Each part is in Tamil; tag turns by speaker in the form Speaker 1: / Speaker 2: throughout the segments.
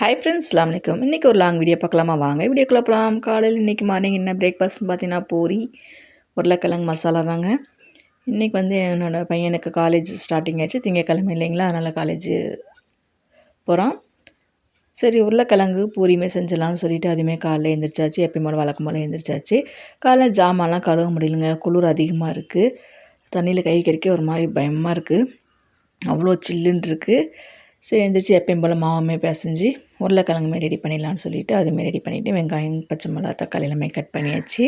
Speaker 1: ஹை ஃப்ரெண்ட்ஸ் அஸ்லாம் வலைக்கம் இன்றைக்கி ஒரு லாங் வீடியோ பார்க்கலாமா? வாங்க வீடியோக்குள்ளே போகலாம் காலையில் இன்றைக்கி மார்னிங் என்ன பிரேக்ஃபாஸ்ட்னு பார்த்தீங்கன்னா பூரி உருளைக்கிழங்கு மசாலா தாங்க. இன்றைக்கி வந்து என்னோடய பையனுக்கு காலேஜ் ஸ்டார்டிங் ஆச்சு திங்கக்கிழமை இல்லைங்களா? அதனால் காலேஜ் போகிறான் சரி உருளைக்கிழங்கு பூரியுமே செஞ்சிடலாம்னு சொல்லிவிட்டு அதுவுமே காலையில் எழுந்திரிச்சாச்சு எப்பயும் போல் வழக்கம் போல் எழுந்திரிச்சாச்சு காலையில் ஜாமான்லாம் கழுவ முடியலங்க. குளிர் அதிகமாக இருக்குது தண்ணியில் கை கறிக்க ஒரு மாதிரி பயமாக இருக்குது அவ்வளோ சில்லுன்னு இருக்குது சரி எழுந்திரிச்சி எப்பயும் போல் மாவுமே பிசைஞ்சு உருளைக்கிழங்குமே ரெடி பண்ணிடலான்னு சொல்லிவிட்டு அதுமாரி ரெடி பண்ணிவிட்டு வெங்காயம் பச்சை மிளகா தக்காளி எல்லாமே கட் பண்ணியாச்சு.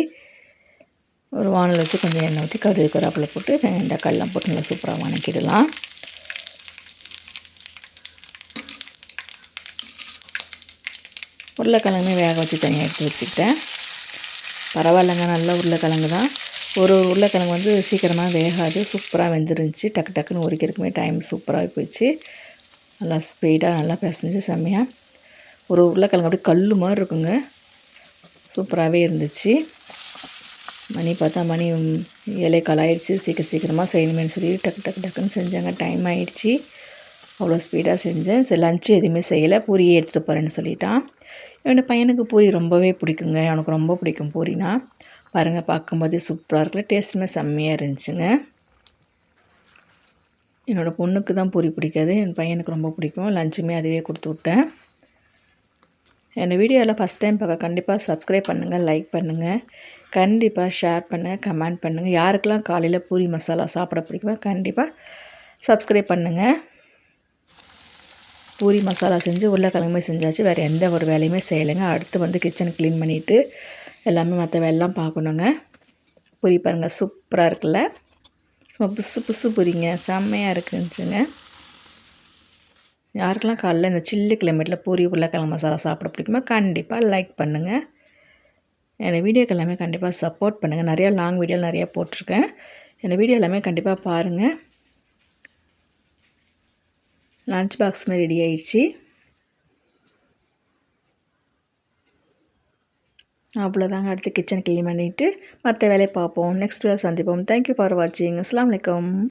Speaker 1: ஒரு வானல் வச்சு கொஞ்சம் எண்ணெய் ஊற்றி கடுகு கருவேப்பிலை போட்டு தக்காளிலாம் போட்டு நல்லா சூப்பராக வணக்கிடலாம். உருளைக்கிழங்குமே வேக வச்சு தனியாக எடுத்து வச்சுக்கிட்டேன். பரவாயில்லைங்க நல்ல உருளைக்கிழங்கு தான். ஒரு உருளைக்கிழங்கு வந்து சீக்கிரமாக வேகாது சூப்பராக வெந்துருந்துச்சு டக்கு டக்குன்னு உரிக்கிறதுக்குமே டைம் சூப்பராக போயிடுச்சு நல்லா ஸ்பீடாக நல்லா பிசைஞ்சு செம்மையாக ஒரு உருளைக்கிழங்கு அப்படியே கல் மாதிரி இருக்குங்க. சூப்பராகவே இருந்துச்சு. மணி பார்த்தா மணி ஏழை கலாயிடுச்சு சீக்கிரம் சீக்கிரமாக செய்யணுமேனு சொல்லி டக்கு டக்கு டக்குன்னு செஞ்சாங்க. டைம் ஆகிடுச்சி அவ்வளோ ஸ்பீடாக செஞ்சேன். சரி லஞ்சு எதுவுமே செய்யலை. பூரியே எடுத்துகிட்டு போகிறேன்னு சொல்லிட்டான். என்னோடய பையனுக்கு பூரி ரொம்பவே பிடிக்குங்க. அவனுக்கு ரொம்ப பிடிக்கும் பூரினா. பாருங்கள் பார்க்கும்போதே சூப்பராக இருக்குல்ல. டேஸ்ட்டுமே செம்மையாக இருந்துச்சுங்க. என்னோடய பொண்ணுக்கு தான் பூரி பிடிக்காது என் பையனுக்கு ரொம்ப பிடிக்கும். லஞ்சுமே அதுவே கொடுத்து விட்டேன். என்னை வீடியோவில் ஃபஸ்ட் டைம் பார்க்க கண்டிப்பாக சப்ஸ்கிரைப் பண்ணுங்கள் லைக் பண்ணுங்கள் கண்டிப்பாக ஷேர் பண்ணுங்கள் கமெண்ட் பண்ணுங்கள் யாருக்கெல்லாம் காலையில் பூரி மசாலா சாப்பிட பிடிக்குமோ கண்டிப்பாக சப்ஸ்கிரைப் பண்ணுங்கள் பூரி மசாலா செஞ்சு உருளைக்கிழங்குமே செஞ்சாச்சு. வேறு எந்த ஒரு வேலையுமே செய்யலைங்க. அடுத்து வந்து கிச்சன் க்ளீன் பண்ணிவிட்டு எல்லாமே மற்ற வேலைலாம் பார்க்கணுங்க. பூரி பாருங்கள் சூப்பராக இருக்குல்ல. சும்மா புசு புசு புரியுங்க செம்மையாக இருக்குச்சுங்க யாருக்கெல்லாம் காலைல இந்த சில்லு கிளைமேட்டில் பூரி உருளைக்கிழங்கு மசாலா சாப்பிட பிடிக்குமோ கண்டிப்பாக லைக் பண்ணுங்கள் என் வீடியோக்கு எல்லாமே கண்டிப்பாக சப்போர்ட் பண்ணுங்கள் நிறையா லாங் வீடியோ நிறையா போட்டிருக்கேன். என் வீடியோ எல்லாமே கண்டிப்பாக பாருங்கள் லன்ச் பாக்ஸுமே ரெடி ஆயிடுச்சு. அவ்வளோதாங்க அடுத்து கிச்சன் க்ளீன் பண்ணிவிட்டு மற்ற வேலையை பார்ப்போம். நெக்ஸ்ட் வேலை சந்திப்போம். தேங்க்யூ ஃபார் வாட்சிங் அஸ்லாம் வலைக்கம்